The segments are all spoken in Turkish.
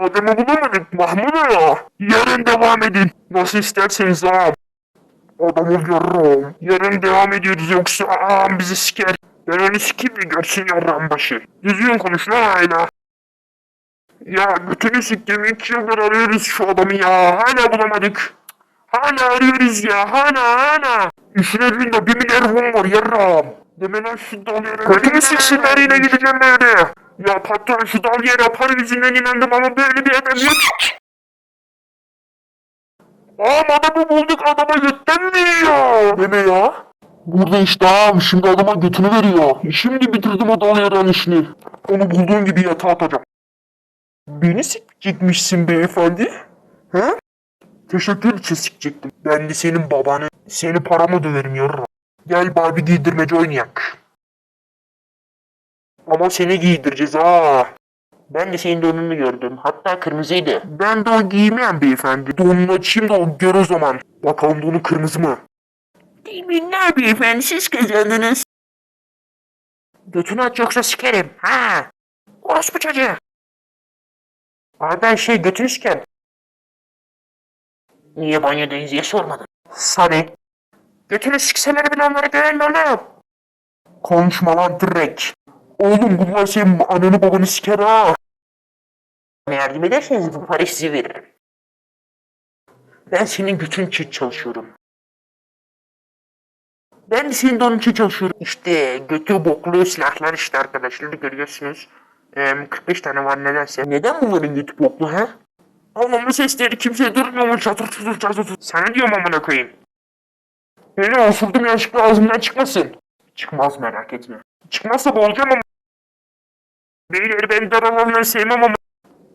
Adamı bulamadık Mahmut Ağa. Yarın devam edin. Nasıl isterseniz ağam. Adamı yarram. Yarın devam ediyoruz yoksa ağam bizi siker. Ben onu sikeyim de görsün yarram başı. Düzgün konuş lan hala. Ya götünü siktim 3 yıldır arıyoruz şu adamı ya. Hala bulamadık. Hala arıyoruz ya. Hala hala. İşin elinde bir milyar var yarram. Deme lan şu dal yere. Götünü siksinler yine gideceğim böyle. Ya patron şu para yüzünden inandım ama böyle bir adam yok. Ağam adamı bulduk adama götten veriyor. Deme ya. Burada işte ağam şimdi adama götünü veriyor. Şimdi bitirdim o dal yaran işini. Onu bulduğun gibi yatağa atacağım. Beni sikecekmişsin beyefendi. He? Teşekkür için sikecektim. Ben de senin babanı, seni paramı döverim yarra. Gel Barbie giydirmece oynayak. Ama seni giydireceğiz ha. Ben de senin donunu gördüm. Hatta kırmızıydı. Ben don giymem beyefendi. Donunu açayım da o gör o zaman. Bakalım donu kırmızı mı? Teminler beyefendi siz kazandınız. Götünü aç yoksa sikerim. Ha. Orospu çocuğu. Abi ben şey götünü sikem. Niye banyodayız diye sormadın. Sani. Götünü sikseler bile onları gören oğlum. Konuşma lan direkt. Oğlum bunlar senin ananı babanı siker ha. Yardım ederseniz bu parayı size veririm. Ben senin götün için çalışıyorum. Ben de senin de onun için çalışıyorum. İşte götü boklu silahlar işte arkadaşlar görüyorsunuz. Em, 45 tane var nedense. Neden bunların götü boklu ha? Allah'ım sesleri kimse durmuyor mu? Çatır çatır çatır çatır. Sana diyorum amına koyayım. Beni osurdum yanlışlıkla ağzımdan çıkmasın. Çıkmaz merak etme. Çıkmazsa boğulacağım ama. Beyler ben dar alanları sevmem ama.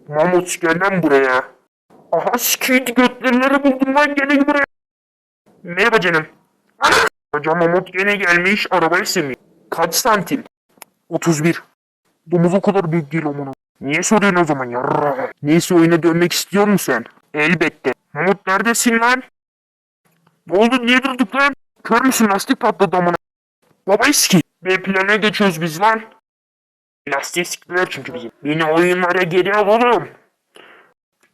Mamut gel lan buraya. Aha sikiydi götlerleri buldum lan gene buraya. Merhaba canım. Hocam Mamut gene gelmiş arabayı sevmiyor. Kaç santim? 31. Domuz o kadar büyük değil amına. Niye soruyorsun o zaman yarra? Neyse oyuna dönmek istiyor musun sen? Elbette. Mamut neredesin lan? Ne oldu niye durduk lan? Kör müsün lastik patladı amına. Baba eski. B plana geçiyoruz biz lan. Lastiği siktiler çünkü bizim. Beni oyunlara geri al oğlum.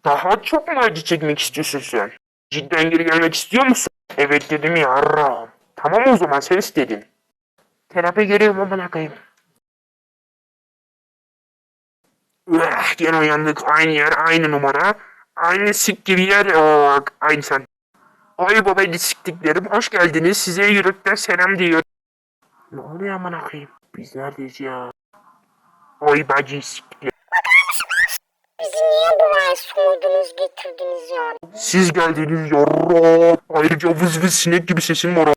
Daha çok mu acı çekmek istiyorsun sen? Cidden geri gelmek istiyor musun? Evet dedim ya arra. Tamam o zaman sen istedin. Terapi geliyorum amına koyayım. Üah, gene uyandık. Aynı yer, aynı numara. Aynı sik gibi yer. Oo, aynı sen. Ay babaydı siktiklerim. Hoş geldiniz. Size yürekten selam diyor. Ne oluyor amına koyayım? Biz neredeyiz ya? Oy bacı siktiklerim. Bizi niye buraya soydunuz getirdiniz yani? Siz geldiniz yarra. Ayrıca vız vız sinek gibi sesin var.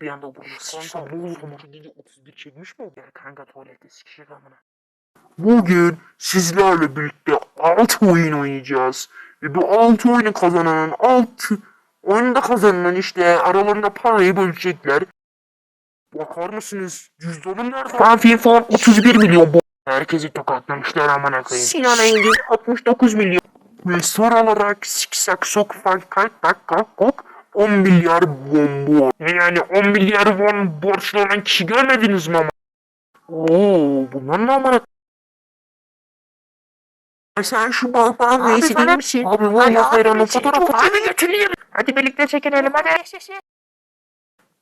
Bir anda vururuz. Kanka ne olur. Gece 31 çekmiş mi? Ya kanka tuvalette sikişik amına. Bugün sizlerle birlikte 6 oyun oynayacağız. Ve bu 6 oyunu kazanan 6 oyunda kazanan işte aralarında parayı bölecekler. Bakar mısınız? Cüzdanım nerede? Fanfin fon 31 milyon bu. Herkesi tokatlamışlar amına koyayım. Sinan Engin 69 milyon. Ve son olarak siksak sok fark kalk tak kalk kok 10 milyar won bu. Yani 10 milyar won borçlu olan kişi görmediniz mi ama? Oo bunlar ne amına sen şu balkon reisi değil misin? Abi valla hayranın fotoğrafı. Hadi götüreyim. Hadi birlikte çekinelim hadi.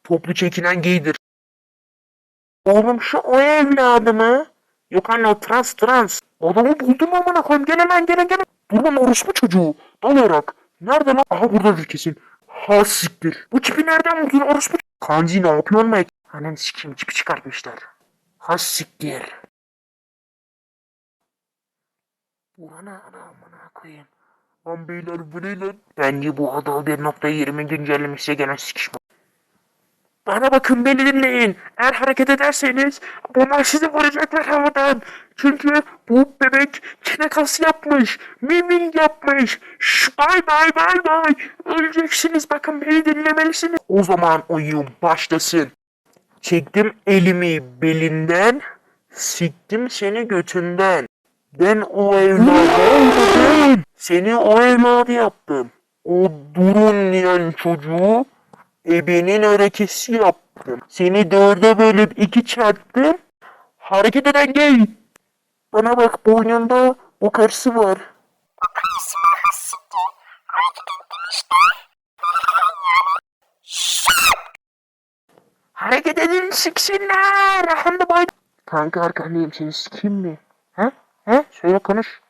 Toplu çekilen giydir. Oğlum şu o evladı mı? Yok anne o trans trans. Adamı buldum amına koyayım gel hemen gel gel. Dur lan orospu çocuğu. Dalayarak. Nerede lan? Aha buradadır kesin. Ha siktir. Bu çipi nereden buldun orospu? Kanji ne yapıyorsun Mike? Ananı sikeyim çipi çıkartmışlar. Ha siktir. Ulan amına koyayım. Lan beyler bu ne lan? Bence bu Adal 1.20 güncellemişse gene sikişme. Bana bakın beni dinleyin. Eğer hareket ederseniz bunlar sizi vuracaklar havadan. Çünkü bu bebek çene kas yapmış. Miming yapmış. Şş, bay bay bay bay. Öleceksiniz bakın beni dinlemelisiniz. O zaman oyun başlasın. Çektim elimi belinden. Siktim seni götünden. Ben o evladı olmadım. Seni o evladı yaptım. O durun diyen çocuğu Ebenin hareketi yaptım. Seni dörde bölüp iki çarptım. Hareket eden gay. Bana bak boynunda o karısı var. O karısı var hassikti. Hareket etmişti. Hareket edin siksinler. Rahmda bay. Kanka arkandayım seni sikeyim mi? He? He? Söyle konuş.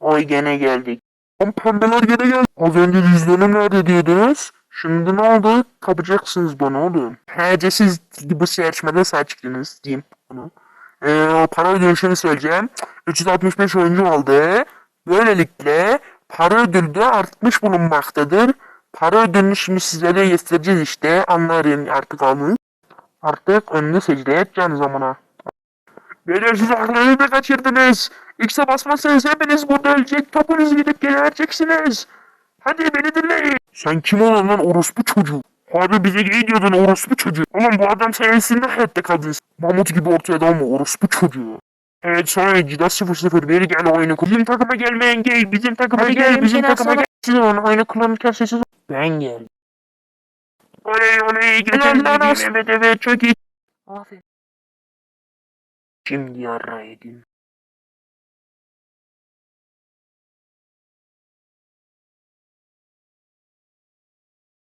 Oy gene geldik. Lan pandalar gene geldi. Az önce cüzdanım nerede diyordunuz? Şimdi ne oldu? Kapacaksınız bana oğlum. Hece siz bu yarışmada sağ çıktınız diyeyim onu. Ee, para ödülüşünü söyleyeceğim. 365 oyuncu aldı. Böylelikle para ödülü de artmış bulunmaktadır. Para ödülünü şimdi sizlere göstereceğiz işte. Anlayın artık anı. Artık önünü secde edeceğim zamana. Beyler siz aklınızı kaçırdınız. X'e basmazsanız hepiniz burada ölecek. Topunuzu gidip geberteceksiniz. Hadi beni dinleyin. Sen kim olan lan orospu çocuğu? Abi bize gay diyordun orospu çocuğu. Oğlum bu adam sayesinde hayatta kaldın. Mamut gibi ortaya dalma orospu çocuğu. Evet sonra Cida 00 beri gel oyunu kur. Bizim takıma gelmeyen gay. Bizim takıma Hadi gel. gelin, Bizim takıma gel. Siz onu oyunu kullanırken sessiz. Ben geldim. Oley oley. Geçen. Evet evet çok iyi. Aferin. Şimdi yarra edin.